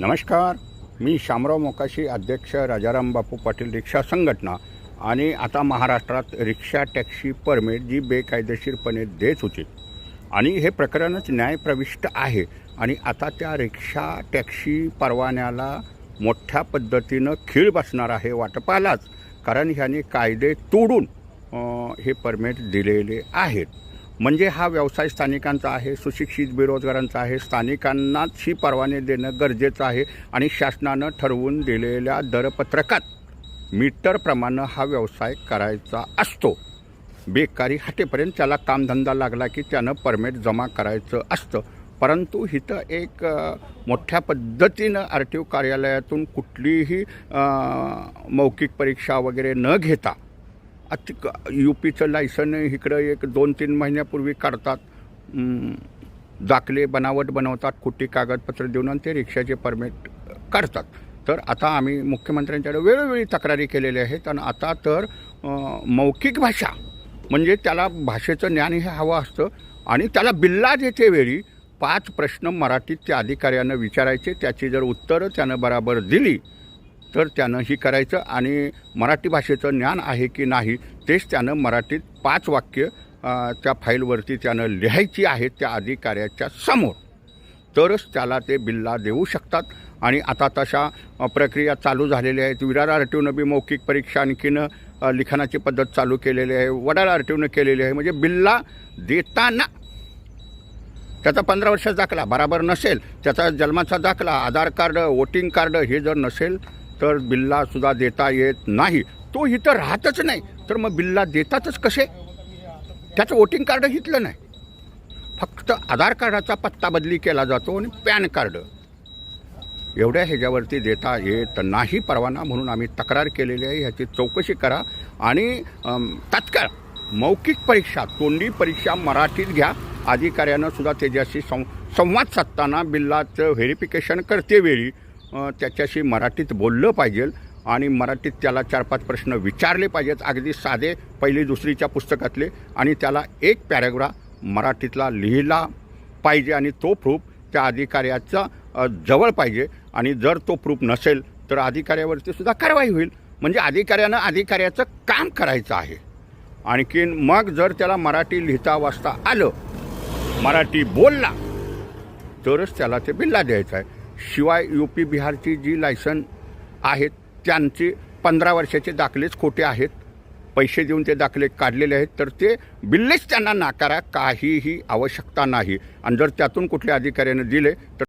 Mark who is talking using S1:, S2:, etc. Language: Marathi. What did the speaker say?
S1: नमस्कार. मी शामराव मोकाशी अध्यक्ष राजाराम बापू पाटील रिक्षा संघटना आणि आता महाराष्ट्रात रिक्षा टॅक्सी परमिट जी बेकायदेशीरपणे देत होती. आणि हे प्रकरणच न्यायप्रविष्ट आहे आणि आता त्या रिक्षा टॅक्सी परवान्याला मोठ्या पद्धतीनं खीळ बसणार आहे वाटपालाच कारण ह्याने कायदे तोडून हे परमिट दिलेले आहेत. म्हणजे हा व्यवसाय स्थानिकांचा आहे सुशिक्षित बेरोजगारांचा आहे. स्थानिकांनाच ही परवाने देणं गरजेचं आहे आणि शासनानं ठरवून दिलेल्या दरपत्रकात मीटरप्रमाणे हा व्यवसाय करायचा असतो. बेकारी हटेपर्यंत त्याला कामधंदा लागला की त्यानं परमिट जमा करायचं असतं. परंतु इथं एक मोठ्या पद्धतीनं आर टी ओ कार्यालयातून कुठलीही मौखिक परीक्षा वगैरे न घेता अति यू पीचं लायसन इकडं एक दोन तीन महिन्यापूर्वी काढतात. दाखले बनावट बनवतात कुठे कागदपत्र देऊन आणि ते रिक्षाचे परमिट काढतात. तर आता आम्ही मुख्यमंत्र्यांच्याकडे वेळोवेळी तक्रारी केलेल्या आहेत आणि आता तर मौखिक भाषा म्हणजे त्याला भाषेचं ज्ञान हे हवं असतं आणि त्याला बिल्ला देते वेळी पाच प्रश्न मराठीत त्या अधिकाऱ्यानं विचारायचे त्याची जर उत्तरं त्यानं बराबर दिली तर त्यानं ही करायचं आणि मराठी भाषेचं ज्ञान आहे की नाही तेच त्यानं मराठीत पाच वाक्य त्या फाईलवरती त्यानं लिहायची आहेत त्या अधिकाऱ्याच्या समोर. तरच त्याला ते बिल्ला देऊ शकतात. आणि आता तशा प्रक्रिया चालू झालेल्या आहेत. विरार आर टी बी मौखिक परीक्षा आणखीन लिखाणाची पद्धत चालू केलेली आहे. वडार आर टी केलेली आहे. म्हणजे बिल्ला देताना त्याचा पंधरा वर्षाचा दाखला बराबर नसेल. त्याचा जन्माचा दाखला आधार कार्ड वोटिंग कार्ड हे जर नसेल तर बिल्लासुद्धा देता येत नाही. तो इथं राहतच नाही. तर मग बिल्ला देतातच कसे? त्याचं वोटिंग कार्ड घेतलं नाही. फक्त आधार कार्डाचा पत्ता बदली केला जातो आणि पॅन कार्ड. एवढ्या ह्याच्यावरती देता येत नाही. परवाना म्हणून आम्ही तक्रार केलेली आहे. ह्याची चौकशी करा आणि तात्काळ मौखिक परीक्षा तोंडी परीक्षा मराठीत घ्या. अधिकाऱ्यानं सुद्धा त्याच्याशी सं संवाद साधताना बिल्लाचं व्हेरिफिकेशन करतेवेळी त्याच्याशी मराठीत बोललं पाहिजे आणि मराठीत त्याला चार पाच प्रश्न विचारले पाहिजेत. अगदी साधे पहिली दुसरीच्या पुस्तकातले. आणि त्याला एक पॅराग्राफ मराठीतला लिहिला पाहिजे आणि तो प्रूफ त्या अधिकाऱ्याचा जवळ पाहिजे. आणि जर तो प्रूफ नसेल तर अधिकाऱ्यावरती सुद्धा कारवाई होईल. म्हणजे अधिकाऱ्यानं अधिकाऱ्याचं काम करायचं आहे. आणखीन मग जर त्याला मराठी लिहिता वाचता आलं मराठी बोलला तरच त्याला ते बिल्ला द्यायचं आहे. शिवाय यू पी बिहारची जी लायसन आहेत त्यांचे पंधरा वर्षाचे दाखलेच खोटे आहेत. पैसे देऊन ते दाखले काढलेले आहेत तर ते बिल्लेच त्यांना नाकारा काहीही आवश्यकता नाही. आणि जर त्यातून कुठल्या अधिकाऱ्याने दिले तर